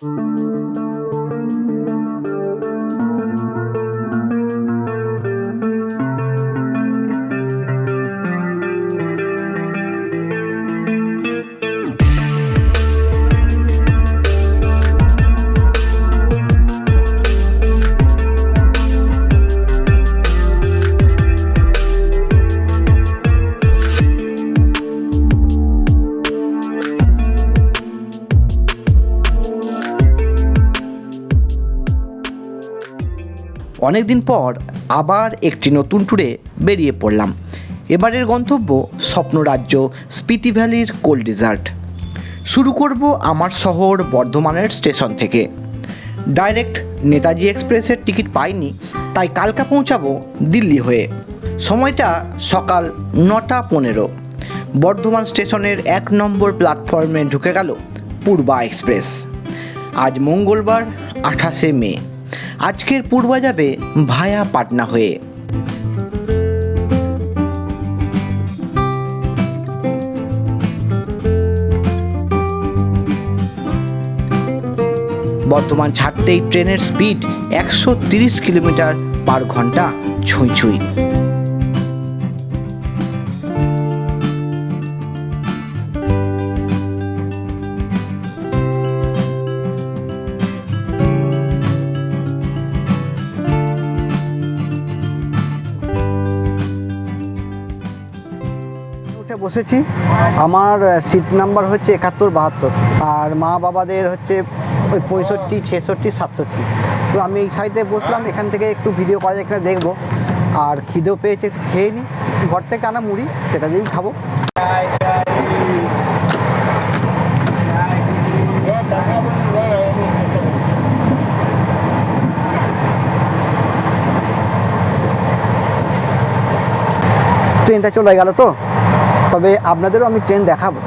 Música অনেকদিন পর আবার একটি নতুন ট্যুরে বেরিয়ে পড়লাম। এবারের গন্তব্য স্বপ্নরাজ্য, স্পিতি ভ্যালির কোল্ড ডিজার্ট। শুরু করব আমার শহর বর্ধমানের স্টেশন থেকে। ডাইরেক্ট নেতাজি এক্সপ্রেসের টিকিট পাইনি, তাই কালকা পৌঁছাবো দিল্লি হয়ে। সময়টা সকাল নটা পনেরো। বর্ধমান স্টেশনের এক নম্বর প্ল্যাটফর্মে ঢুকে গেল পূর্বা এক্সপ্রেস। আজ মঙ্গলবার, আঠাশে মে। আজকের পূর্বা যাবে ভায়া পাটনা হয়ে। বর্তমান ছাড়তেই ট্রেনের স্পিড একশো কিলোমিটার পার ঘণ্টা ছুঁই ছুঁই। উঠে বসেছি। আমার সিট নাম্বার হচ্ছে একাত্তর বাহাত্তর আর মা বাবাদের হচ্ছে ওই পঁয়ষট্টি, ছেষট্টি, সাতষট্টি। তো আমি এই সাইডে বসলাম, এখান থেকে একটু ভিডিও করা এখানে দেখব। আর খিদেও পেয়েছে, একটু খেয়ে নিই ঘর থেকে আনা মুড়ি, সেটা দিয়েই খাব। ট্রেনটা চলে গেল তো? তবে আপনাদেরও আমি ট্রেন দেখাবো।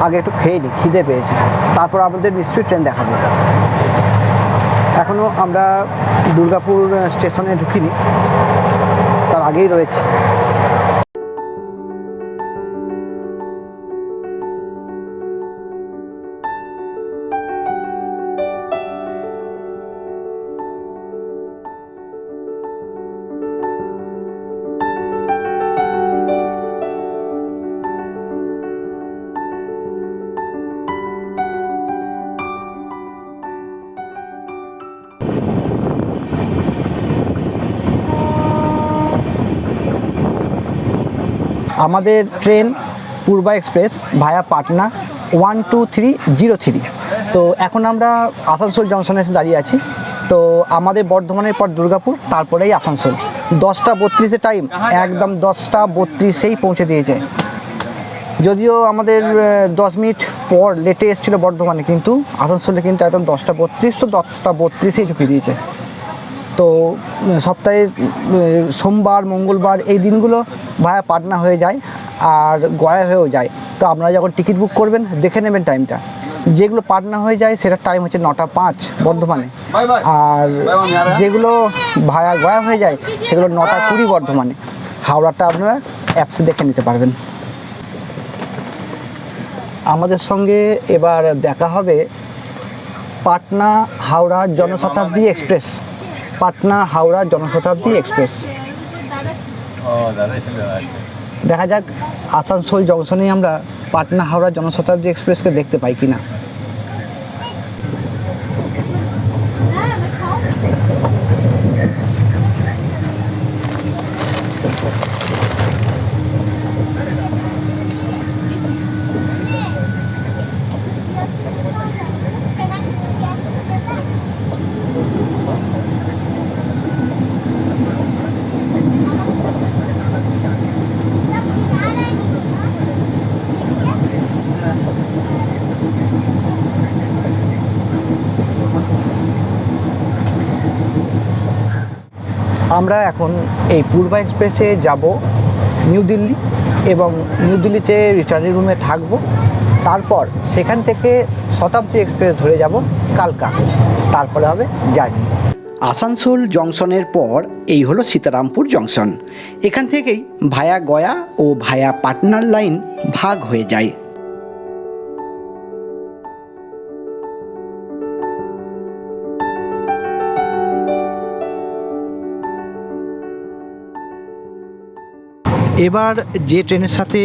আগে একটু খেয়ে নিই, খিদে পেয়েছি। তারপর আপনাদের নিশ্চয়ই ট্রেন দেখাবো। এখনও আমরা দুর্গাপুর স্টেশনে ঢুকিনি। তার আগেই রয়েছে। আমাদের train Poorva express via Patna one two three zero three. তো এখন আমরা আসানসোল জংশনে এসে দাঁড়িয়ে আছি। তো আমাদের বর্ধমানের পর দুর্গাপুর, তারপরেই আসানসোল। দশটা বত্রিশে টাইম একদম দশটা বত্রিশেই পৌঁছে দিয়েছে। যদিও আমাদের দশ মিনিট পর লেটে এসেছিল বর্ধমানে, কিন্তু আসানসোলে কিন্তু একদম দশটা বত্রিশ, তো দশটা বত্রিশেই ঢুকিয়ে দিয়েছে। তো সপ্তাহে সোমবার মঙ্গলবার এই দিনগুলো ভায়া পাটনা হয়ে যায় আর গয়া হয়েও যায়। তো আপনারা যখন টিকিট বুক করবেন দেখে নেবেন টাইমটা। যেগুলো পাটনা হয়ে যায় সেটার টাইম হচ্ছে নটা পাঁচ বর্ধমানে। আর যেগুলো ভায়া গয়া হয়ে যায় সেগুলো নটা কুড়ি বর্ধমানে। হাওড়াটা আপনারা অ্যাপসে দেখে নিতে পারবেন। আমাদের সঙ্গে এবার দেখা হবে পাটনা হাওড়া জনশতাব্দী এক্সপ্রেস। পাটনা হাওড়া জনশতাব্দী এক্সপ্রেস। দেখা যাক আসানসোল জংশনেই আমরা পাটনা হাওড়া জনশতাব্দী এক্সপ্রেসকে দেখতে পাই কিনা। আমরা এখন এই পূর্বা এক্সপ্রেসে যাব নিউ দিল্লি এবং নিউ দিল্লিতে রিটার্নিং রুমে থাকব। তারপর সেখান থেকে শতাব্দী এক্সপ্রেস ধরে যাব কালকা। তারপরে হবে জার্নি। আসানসোল জংশনের পর এই হলো সীতারামপুর জংশন। এখান থেকেই ভায়া গয়া ও ভায়া পাটনার লাইন ভাগ হয়ে যায়। এবার যে ট্রেনের সাথে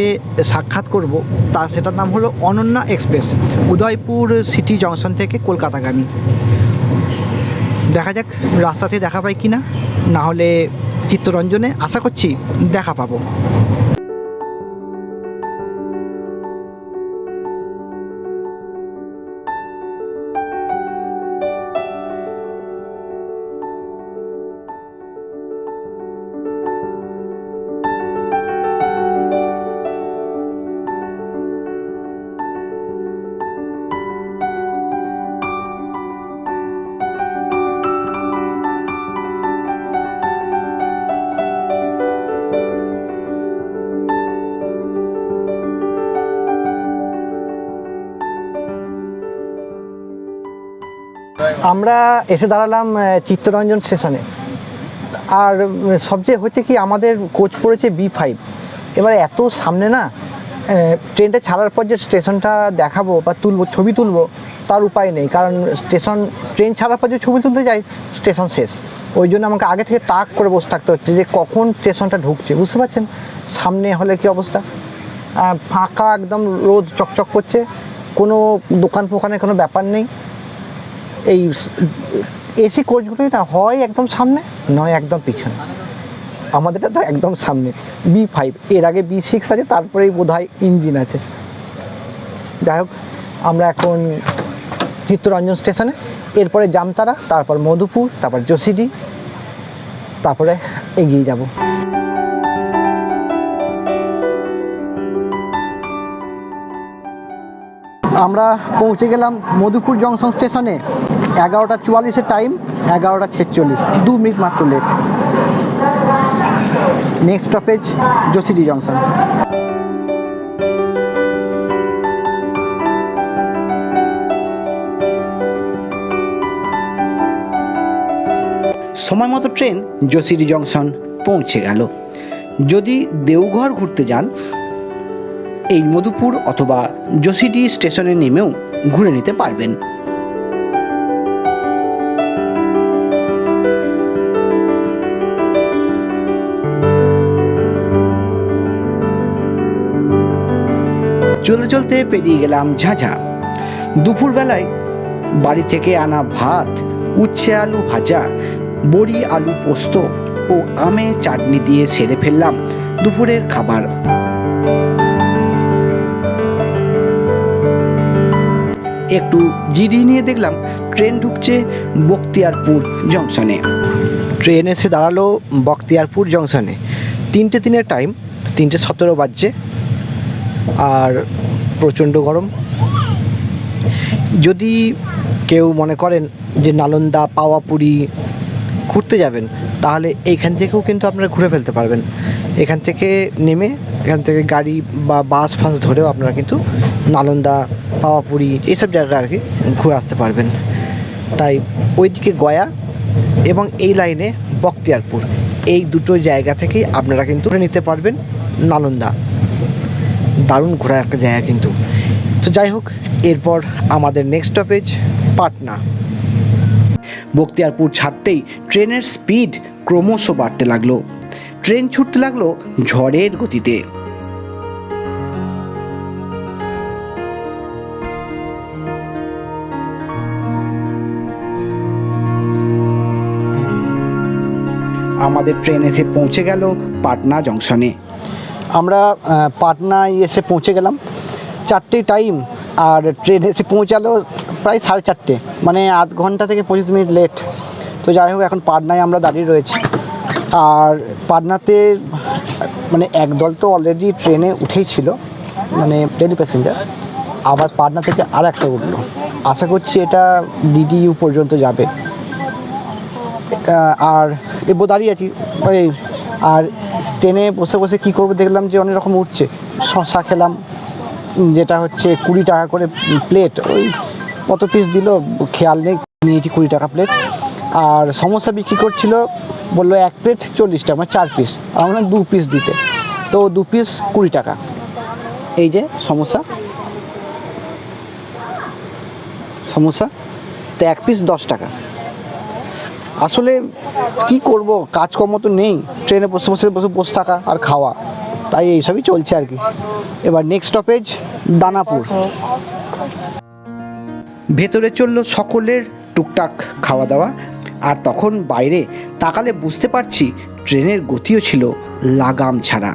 সাক্ষাৎ করব, তা সেটার নাম হলো Ananya express, Udaipur city junction থেকে কলকাতাগামী। দেখা যাক রাস্তাতে দেখা পাই কি না হলে চিত্তরঞ্জনে আশা করছি দেখা পাবো। আমরা এসে দাঁড়ালাম চিত্তরঞ্জন স্টেশনে। আর সবচেয়ে হচ্ছে কি, আমাদের কোচ পড়েছে বি ফাইভ এবার এত সামনে না ট্রেনটা ছাড়ার পর যে স্টেশনটা দেখাবো বা তুলবো, ছবি তুলবো, তার উপায় নেই। কারণ স্টেশন, ট্রেন ছাড়ার পর যে ছবি তুলতে যাই, স্টেশন শেষ। ওই জন্য আমাকে আগে থেকে তাক করে বসে থাকতে হচ্ছে যে কখন স্টেশনটা ঢুকছে, বুঝতে পারছেন? সামনে হলে কি অবস্থা? ফাঁকা একদম রোদ চকচক করছে, কোনো দোকান ফোকানের কোনো ব্যাপার নেই। এই এসি কোচগুলোই না হয় একদম সামনে, নয় একদম পিছনে। আমাদেরটা তো একদম সামনে। বি ফাইভ এর আগে বি সিক্স আছে, তারপরেই বোধ হয় ইঞ্জিন আছে। যাই হোক, আমরা এখন চিত্তরঞ্জন স্টেশনে, এরপরে জামতারা, তারপর মধুপুর, তারপর জসিডি, তারপরে এগিয়ে যাব। আমরা পৌঁছে গেলাম মধুপুর জংশন স্টেশনে। এগারোটা চুয়াল্লিশের টাইম এগারোটা ছেচল্লিশ। দু মিনিট মাত্র late next stoppage Jasidih junction সময় মতো ট্রেন জসিডি জংশন পৌঁছে গেল। যদি দেওঘর ঘুরতে যান, এই মধুপুর অথবা জসিডি স্টেশনে নেমেও ঘুরে নিতে পারবেন। চলতে চলতে পেরিয়ে গেলাম ঝাঝা। দুপুরবেলায় বাড়ি থেকে আনা ভাত, উচ্ছে আলু ভাজা, বড়ি আলু পোস্ত ও আমে চাটনি দিয়ে সেরে ফেললাম দুপুরের খাবার। একটু জিরিয়ে নিয়ে দেখলাম ট্রেন ঢুকছে বক্তিয়ারপুর জংশনে। ট্রেন এসে দাঁড়াল বক্তিয়ারপুর জংশনে। তিনটে তিনের টাইম তিনটে সতেরো বাজছে। আর প্রচণ্ড গরম। যদি কেউ মনে করেন যে নালন্দা, পাওয়াপুরি ঘুরতে যাবেন, তাহলে এইখান থেকেও কিন্তু আপনারা ঘুরে ফেলতে পারবেন। এখান থেকে নেমে, এখান থেকে গাড়ি বা বাস ফাস ধরেও আপনারা কিন্তু নালন্দা, পাওয়াপুরি এইসব জায়গা আর কি ঘুরে আসতে পারবেন। তাই ওইদিকে গয়া এবং এই লাইনে বক্তিয়ারপুর এই দুটো জায়গা থেকেই আপনারা কিন্তু নিতে পারবেন নালন্দা। দারুণ ঘোরার একটা জায়গা কিন্তু। তো যাই হোক, এরপর আমাদের নেক্সট স্টপেজ পাটনা। বক্তিয়ারপুর ছাড়তেই ট্রেনের স্পিড ক্রমশ বাড়তে লাগল। ট্রেন ছুটতে লাগল ঝড়ের গতিতে। আমাদের ট্রেন এসে পৌঁছে গেল পাটনা জংশনে। আমরা পাটনায় এসে পৌঁছে গেলাম। চারটে টাইম আর ট্রেন এসে পৌঁছালো প্রায় সাড়ে চারটে। মানে আধ ঘণ্টা থেকে পঁচিশ মিনিট লেট তো যাই হোক, এখন পাটনায় আমরা দাঁড়িয়ে রয়েছি। আর পাটনাতে মানে একদল তো অলরেডি ট্রেনে উঠেই ছিল মানে ডেলি প্যাসেঞ্জার আবার পাটনা থেকে আর একটা উঠল। আশা করছি এটা ডিডিইউ পর্যন্ত যাবে। আর এবার দাঁড়িয়ে আছি। আর ট্রেনে বসে বসে কী করব দেখলাম যে অনেক রকম উঠছে। শশা খেলাম, যেটা হচ্ছে কুড়ি টাকা করে প্লেট ওই কত পিস দিল, খেয়াল নেই, নিয়েছি কুড়ি টাকা প্লেট আর সমস্যা বিক্রি করছিল, বলল এক প্লেট চল্লিশ টাকা মানে চার পিস আমরা দু পিস দিতে। তো দু পিস কুড়ি টাকা। এই যে সমস্যা সমস্যা তো এক পিস দশ টাকা। আসলে কি করব? কাজকর্ম তো নেই। ট্রেনে বসে বসে বসে বসে থাকা আর খাওয়া। তাই এইসবই চলছে আর কি। এবার নেক্সট স্টপেজ দানাপুর। ভেতরে চলল সকলের টুকটাক খাওয়া দাওয়া আর তখন বাইরে তাকালে বুঝতে পারছি, ট্রেনের গতিও ছিল লাগাম ছাড়া।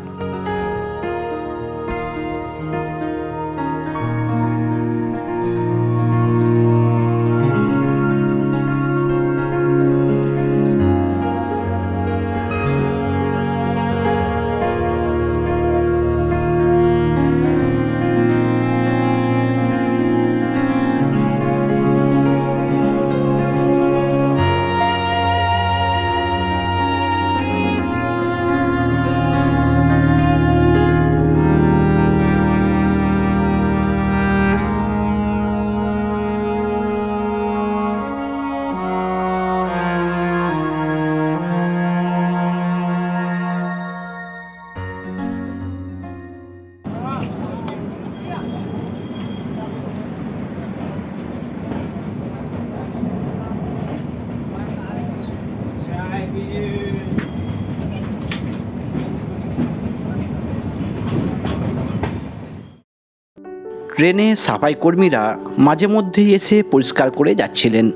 ট্রেনে সাফাই কর্মীরা মাঝে মধ্যেই এসে পরিষ্কার করে যাচ্ছিলেন।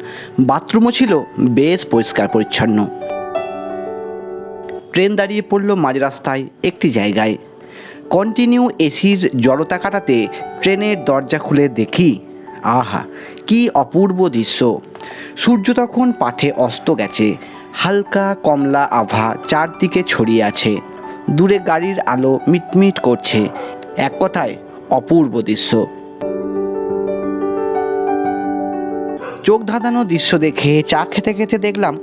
বাথরুমও ছিল বেশ পরিষ্কার পরিচ্ছন্ন। ট্রেন দাঁড়িয়ে পড়ল মাঝ রাস্তায় একটি জায়গায়। কন্টিনিউ এসির জড়তা কাটাতে ট্রেনের দরজা খুলে দেখি, আহা, কি অপূর্ব দৃশ্য। সূর্য তখন পাঠে অস্ত গেছে, হালকা কমলা আভা চারদিকে ছড়িয়ে আছে। দূরে গাড়ির আলো মিটমিট করছে। এক কথায় অপূর্ব দৃশ্য। চোখ ধাঁধানো দৃশ্য দেখে চা খেতে খেতে দেখলাম,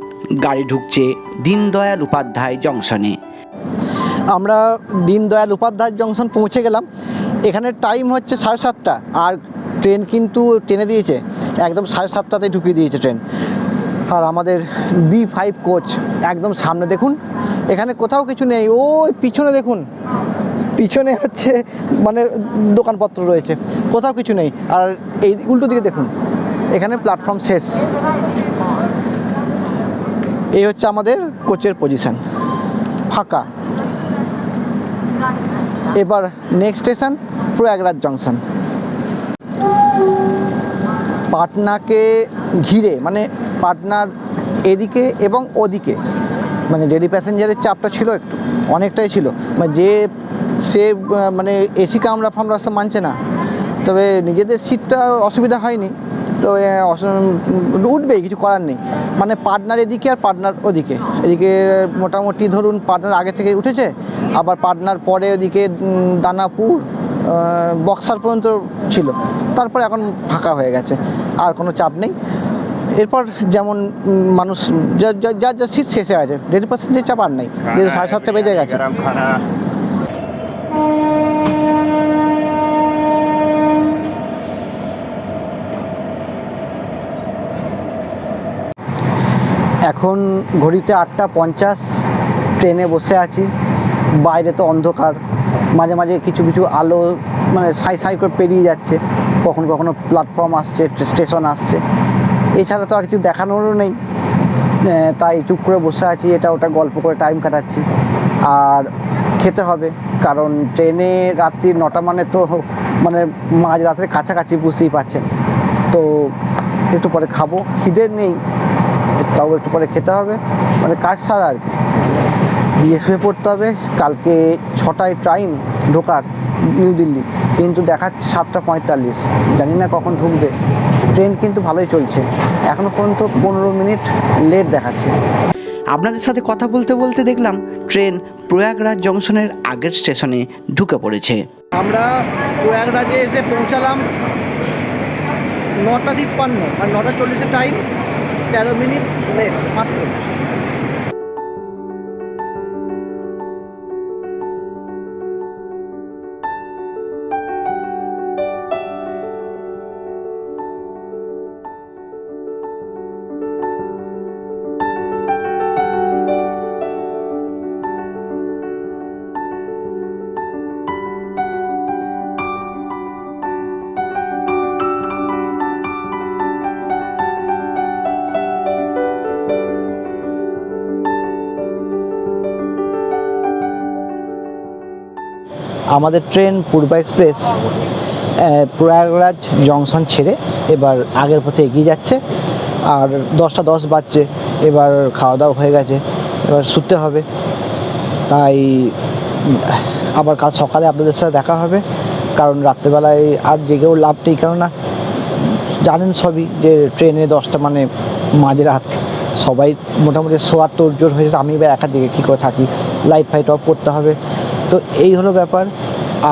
গাড়ি ঢুকছে দীনদয়াল উপাধ্যায় জংশনে। আমরা দীনদয়াল উপাধ্যায় জংশন পৌঁছে গেলাম। এখানে টাইম হচ্ছে সাড়ে সাতটা আর ট্রেন কিন্তু টেনে দিয়েছে। একদম সাড়ে সাতটাতেই ঢুকিয়ে দিয়েছে ট্রেন আর আমাদের বি ফাইভ কোচ একদম সামনে দেখুন। এখানে কোথাও কিছু নেই, ওই পিছনে দেখুন। পিছনে হচ্ছে মানে দোকানপত্র রয়েছে। কোথাও কিছু নেই। আর এই উল্টো দিকে দেখুন, এখানে প্ল্যাটফর্ম শেষ এই হচ্ছে আমাদের কোচের পজিশান ফাঁকা। এবার নেক্সট স্টেশন প্রয়াগরাজ জংশন পাটনাকে ঘিরে মানে পাটনার এদিকে এবং ওদিকে মানে ডেলি প্যাসেঞ্জারের চাপটা ছিল একটু, অনেকটাই ছিল। মানে যে সে মানে এসি কামরা ফামরা সব মানছে না। তবে নিজেদের সিটটা অসুবিধা হয়নি। তো উঠবেই কিছু করার নেই। মানে পার্টনার এদিকে আর পার্টনার ওদিকে। এদিকে মোটামুটি ধরুন পার্টনার আগে থেকে উঠেছে আবার পার্টনার পরে ওদিকে দানাপুর বক্সার পর্যন্ত ছিল। তারপরে এখন ফাঁকা হয়ে গেছে। আর কোনো চাপ নেই। এরপর যেমন মানুষ যা যা- যার যা সিট শেষে আছে দেড় পার্সেন্টের চাপ আর নেই। সাড়ে সাতটা বেজে গেছে। এখন ঘড়িতে আটটা পঞ্চাশ, ট্রেনে বসে আছি, বাইরে তো অন্ধকার, মাঝে মাঝে কিছু কিছু আলো মানে সাই সাই করে পেরিয়ে যাচ্ছে, কখনো কখনো প্ল্যাটফর্ম আসছে স্টেশন আসছে, এছাড়া তো আর কিছু দেখানোরও নেই তাই চুপ করে বসে আছি, এটা ওটা গল্প করে টাইম কাটাচ্ছি, আর খেতে হবে, কারণ ট্রেনে রাত্রি নটা মানে তো মানে মাঝ রাতের কাছাকাছি বুঝতেই পারছেন, তো একটু পরে খাব, খিদে নেই তাও একটু পরে খেতে হবে। মানে কাজ ছাড়া আর কি। দিয়ে শুয়ে পড়তে হবে। কালকে ছটায় ট্রাইন ঢোকার নিউ দিল্লি কিন্তু দেখাচ্ছে সাতটা পঁয়তাল্লিশ। জানি না কখন ঢুকবে। ট্রেন কিন্তু ভালোই চলছে। এখনও পর্যন্ত পনেরো মিনিট লেট দেখাচ্ছে। আপনাদের সাথে কথা বলতে বলতে দেখলাম ট্রেন প্রয়াগরাজ জংশনের আগের স্টেশনে ঢুকে পড়েছে। আমরা প্রয়াগরাজে এসে পৌঁছালাম নটা তিপ্পান্ন আর নটা চল্লিশের টাইম তেরো মিনিট লেট মাত্র। আমাদের train Purva express Prayagraj junction ছেড়ে এবার আগের পথে এগিয়ে যাচ্ছে। আর দশটা দশ বাজছে, এবার খাওয়া দাওয়া হয়ে গেছে, এবার শুতে হবে। তাই আবার কাল সকালে আপনাদের সাথে দেখা হবে, কারণ রাত্রেবেলায় আর জেগেও লাভ নেই, কেননা জানেন সবই যে ট্রেনে দশটা মানে মাঝরাত, সবাই মোটামুটি শোয়ার তোর জোর হয়েছে আমি বা একা দিকে কী করে থাকি? লাইট ফাইট অফ করতে হবে। তো এই হলো ব্যাপার।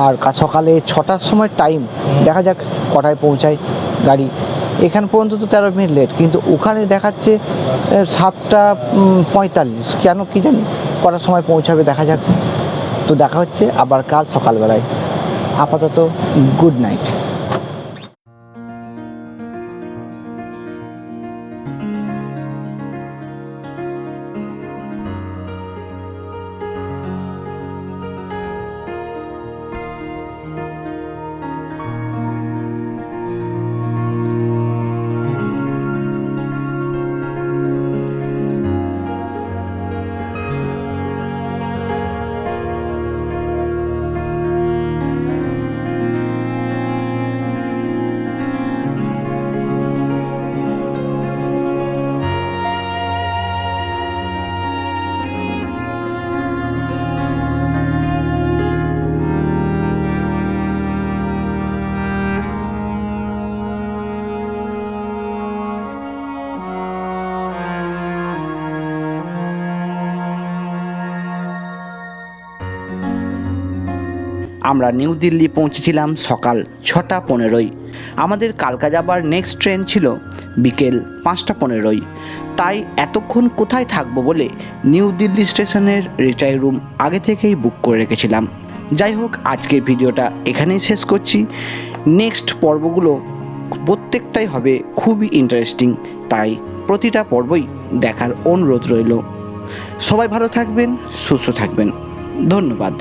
আর সকালে ছটার সময় টাইম দেখা যাক কটায় পৌঁছায় গাড়ি। এখান পর্যন্ত তো তেরো মিনিট লেট কিন্তু ওখানে দেখাচ্ছে সাতটা পঁয়তাল্লিশ। কেন কী জানি? কটার সময় পৌঁছাবে দেখা যাক। তো দেখা হচ্ছে আবার কাল সকালবেলায়। আপাতত গুড নাইট আমরা নিউ দিল্লি পৌঁছেছিলাম সকাল ছটা পনেরোই আমাদের কালকা যাবার নেক্সট ট্রেন ছিল বিকেল পাঁচটা পনেরোই তাই এতক্ষণ কোথায় থাকব বলে নিউ দিল্লি স্টেশনের রিটায়ার রুম আগে থেকেই বুক করে রেখেছিলাম। যাই হোক, আজকের ভিডিওটা এখানেই শেষ করছি। নেক্সট পর্বগুলো প্রত্যেকটাই হবে খুবই ইন্টারেস্টিং তাই প্রতিটা পর্বই দেখার অনুরোধ রইল। সবাই ভালো থাকবেন, সুস্থ থাকবেন। ধন্যবাদ।